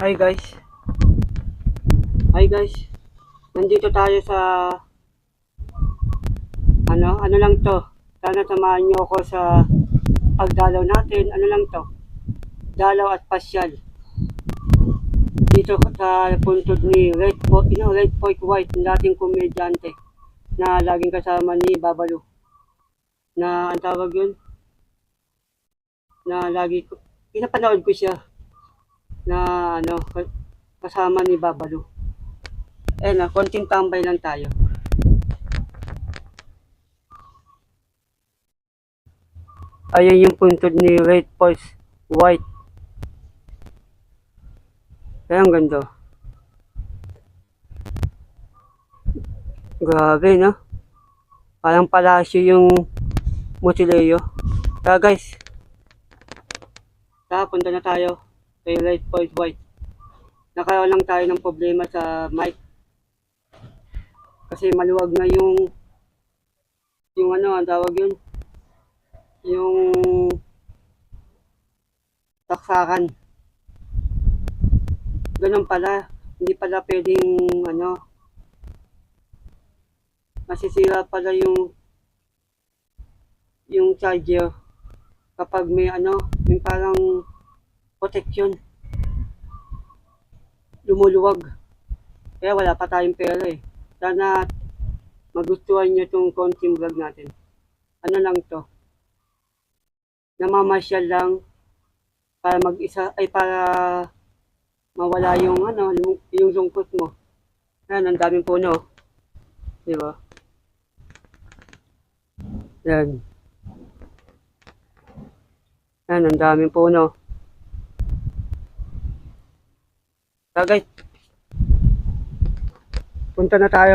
Hi guys. Hi guys. Nandito tayo sa ano, ano lang to. Sana samahan niyo ako sa pagdalaw natin. Ano lang to? Dalaw at pasyal. Dito sa puntod ni Red Point, you know, Red Point White, dating komedyante na laging kasama ni Babalu. Na ang tawag yun? Na lagi ko, pinapanood ko siya na ano, ka- kasama ni Babalu. Eh na, konting tambay lang tayo. Ayan yung puntod ni Red Pulse White. Kaya ang ganda. Grabe, no? Parang palasyo yung Motileo. Kaya guys, tara, punta na tayo Red Pulse White. Nakaroon lang tayo ng problema sa mic. Kasi maluwag na yung yung ano, ang tawag yun, yung taksakan. Ganun pala, hindi pala pwedeng ano, masisira pala yung yung charger kapag may ano, may parang protection lumuluwag. Kaya wala pa tayong pera eh. Sana magustuhan nyo itong konting vlog natin. Ano lang to? Namamasyal lang para mag-isa, ay para mawala yung ano, yung, yung mo. Yan, ang daming puno. Di ba? Yan. Yan, ang daming puno. Guys, punta na tayo.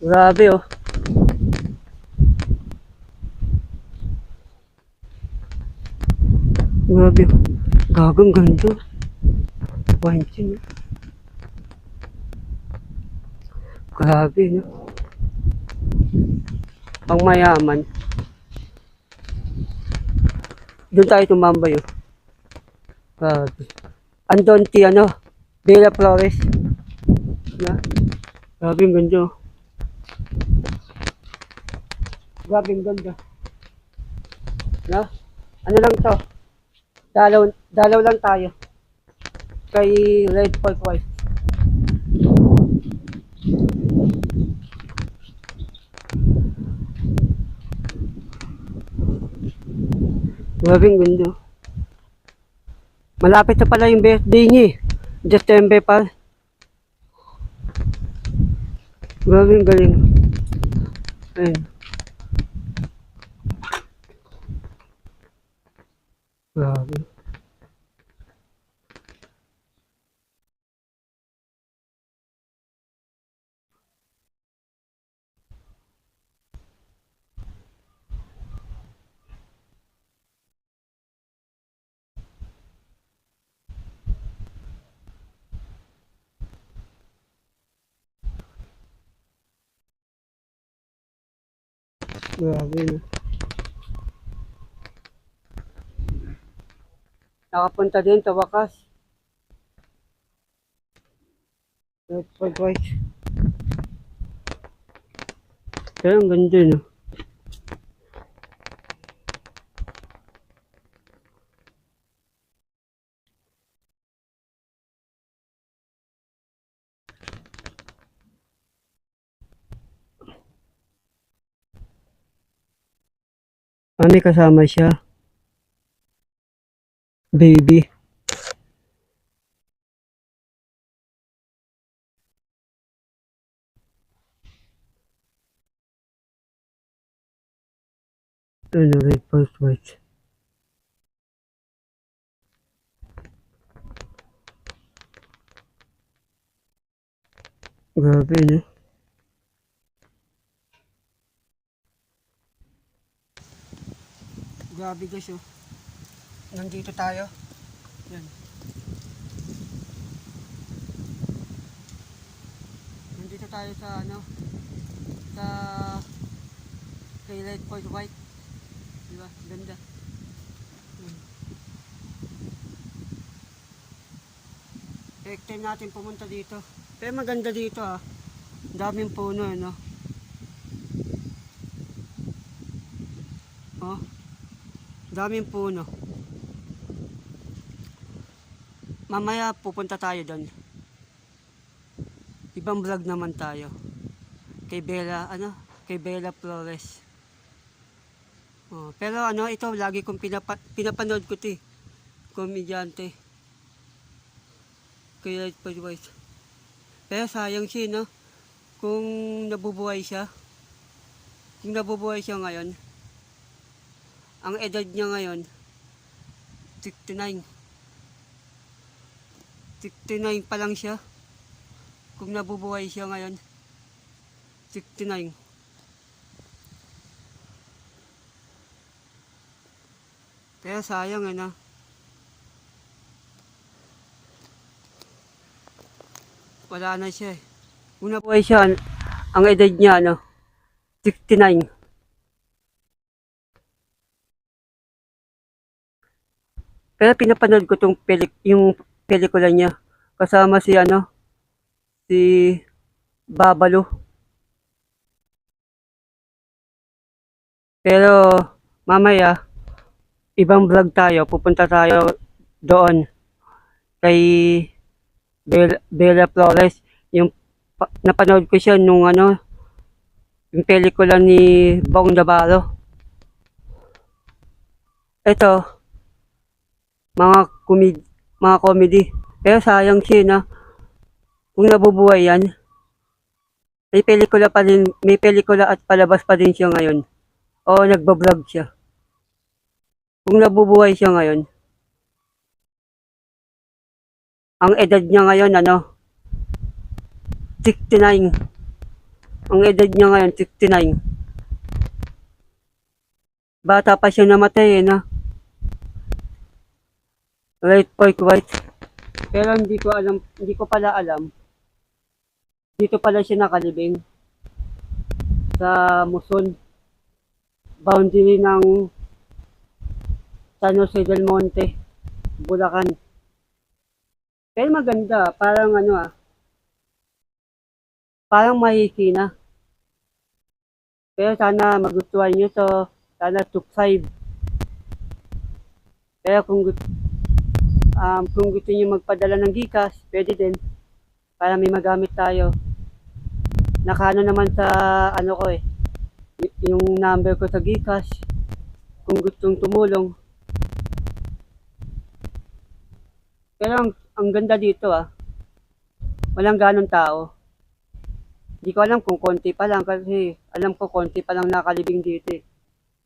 Grabe oh. Grabe oh. Gagang ganito. Wine oh. Grabe no. Pang mayaman. Doon tayo tumambay oh. Grabe. Andon ti ano, Bella Flores. Na. Grabe ang ganda. oh. Grabe ang ganda. Na? Ano lang to? Dalaw, dalaw lang tayo. Kay Red Pork White. Grabe ang ganda. Malapit na pala yung birthday niya eh. December pa. Grabe ang galing. Ayun. Grabe. Grabe no. Nakapunta din sa wakas. Red Flag White. Pero ang ganda no. Ah, kasama siya. Baby. Ano, red post white. Grabe, no? Grabe guys oh. Nandito tayo. Yan. Nandito tayo sa ano sa Daylight Point White. Diba? Ganda. Yan. Take time natin pumunta dito. Pero maganda dito ah. Daming puno ano. Oh. Daming puno. Mamaya pupunta tayo doon. Ibang vlog naman tayo. Kay Bella, ano? Kay Bella Flores. Oh, pero ano, ito lagi kong pinapa, pinapanood ko 'to. eh. Komedyante. Kaya White. Pero sayang siya, no? Kung nabubuhay siya. Kung nabubuhay siya ngayon. Ang edad niya ngayon, 69. 69 pa lang siya. Kung nabubuhay siya ngayon, 69. Kaya sayang ano. Wala na siya eh. Kung nabuhay siya, an- ang edad niya ano, 69. Pero pinapanood ko tong pelik yung pelikula niya. Kasama si ano, si Babalo. Pero mamaya, ibang vlog tayo. Pupunta tayo doon kay Bella, Bella Flores. Yung pa- napanood ko siya nung ano, yung pelikula ni Bong Davaro. Ito, mga komedi, mga comedy. Pero sayang siya na kung nabubuhay yan, may pelikula pa din, may pelikula at palabas pa din siya ngayon. O nagbablog siya. Kung nabubuhay siya ngayon, ang edad niya ngayon, ano, 69. Ang edad niya ngayon, 69. Bata pa siya namatay, eh, no? Right point, right. Pero hindi ko alam, hindi ko pala alam. Dito pala siya nakalibing. Sa Muson. Boundary ng San Jose del Monte, Bulacan. Pero maganda, parang ano ah, parang mahiki na. Pero sana magustuhan nyo to, sana subscribe. Pero kung, um, kung gusto nyo magpadala ng Gcash, pwede din. Para may magamit tayo. Nakano naman sa ano ko eh, yung number ko sa Gcash. Kung gustong tumulong. Pero ang, ang ganda dito ah. Walang ganong tao. Hindi ko alam kung konti pa lang kasi alam ko konti pa lang nakalibing dito eh.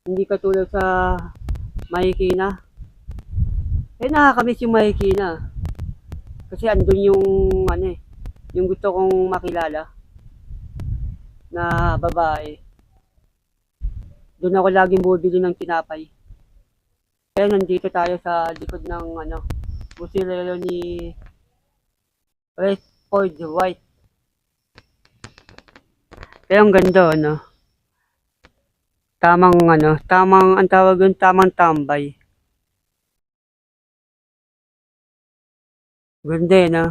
Hindi katulad sa Mahikina. Eh nakakamiss yung Mahikina. Kasi andun yung ano eh, yung gusto kong makilala na babae. Doon ako laging bumibili ng tinapay. Kaya nandito tayo sa likod ng ano, musilero ni Redford White. Kaya ang ganda, ano? Tamang, ano, tamang, ang tawag yun, tamang tambay. Ganda, eh, no?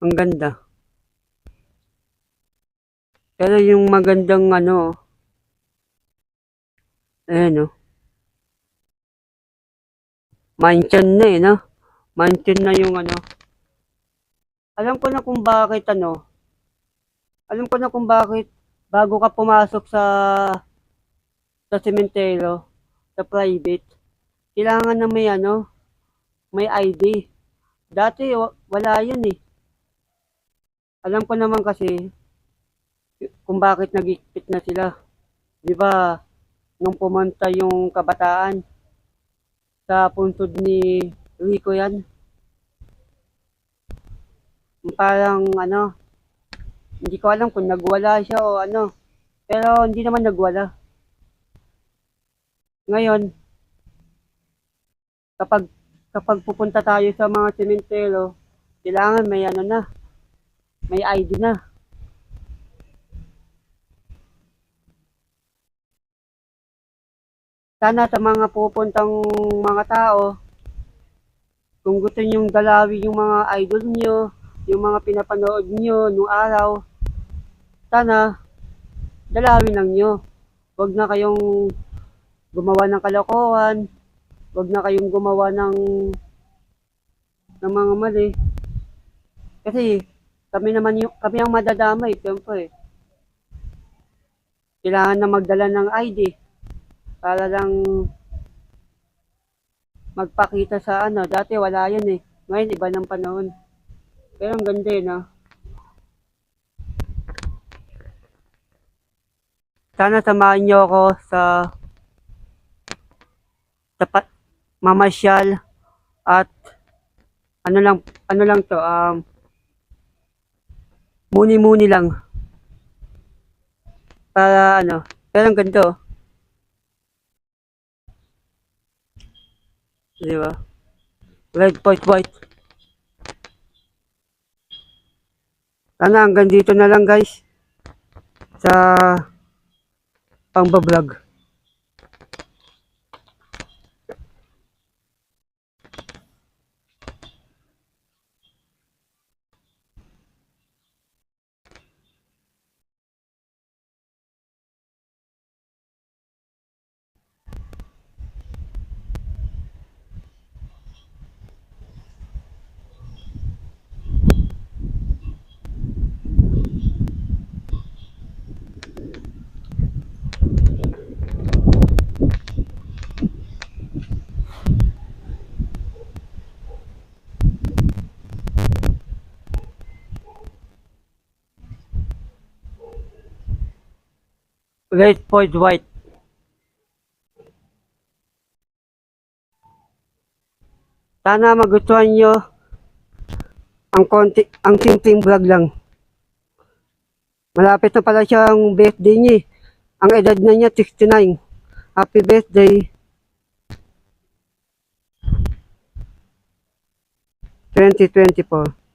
Ang ganda. Pero yung magandang, ano, eh, no? Mansion na, eh, no? Mansion na yung, ano, alam ko na kung bakit ano. Alam ko na kung bakit bago ka pumasok sa sa sementeryo, sa private, kailangan na may ano, may ID. Dati wa- wala yun eh. Alam ko naman kasi kung bakit nagigpit na sila. 'Di ba? Nung pumunta yung kabataan sa puntod ni Rico yan parang ano, hindi ko alam kung nagwala siya o ano. Pero hindi naman nagwala. Ngayon, kapag kapag pupunta tayo sa mga sementeryo, kailangan may ano na, may ID na. Sana sa mga pupuntang mga tao, kung gusto niyong dalawin yung mga idol niyo, yung mga pinapanood niyo nung araw, sana dalawin lang niyo. Huwag na kayong gumawa ng kalokohan, huwag na kayong gumawa ng ng mga mali. Kasi kami naman yung, kami ang madadamay, siyempre. Kailangan na magdala ng ID para lang magpakita sa ano. Dati wala yun eh. Ngayon iba ng panahon. Pero ang ganda eh, no? Sana samahan niyo ako sa sa mamasyal at ano lang ano lang to um muni-muni lang. Para ano pero oh. di ba? Red white white. Sana hanggang dito na lang guys sa pangbablog red white white Sana magustuhan nyo ang konti, ang simpleng vlog lang. Malapit na pala siyang birthday niya. eh. Ang edad na niya 69. Happy birthday. Twenty twenty four.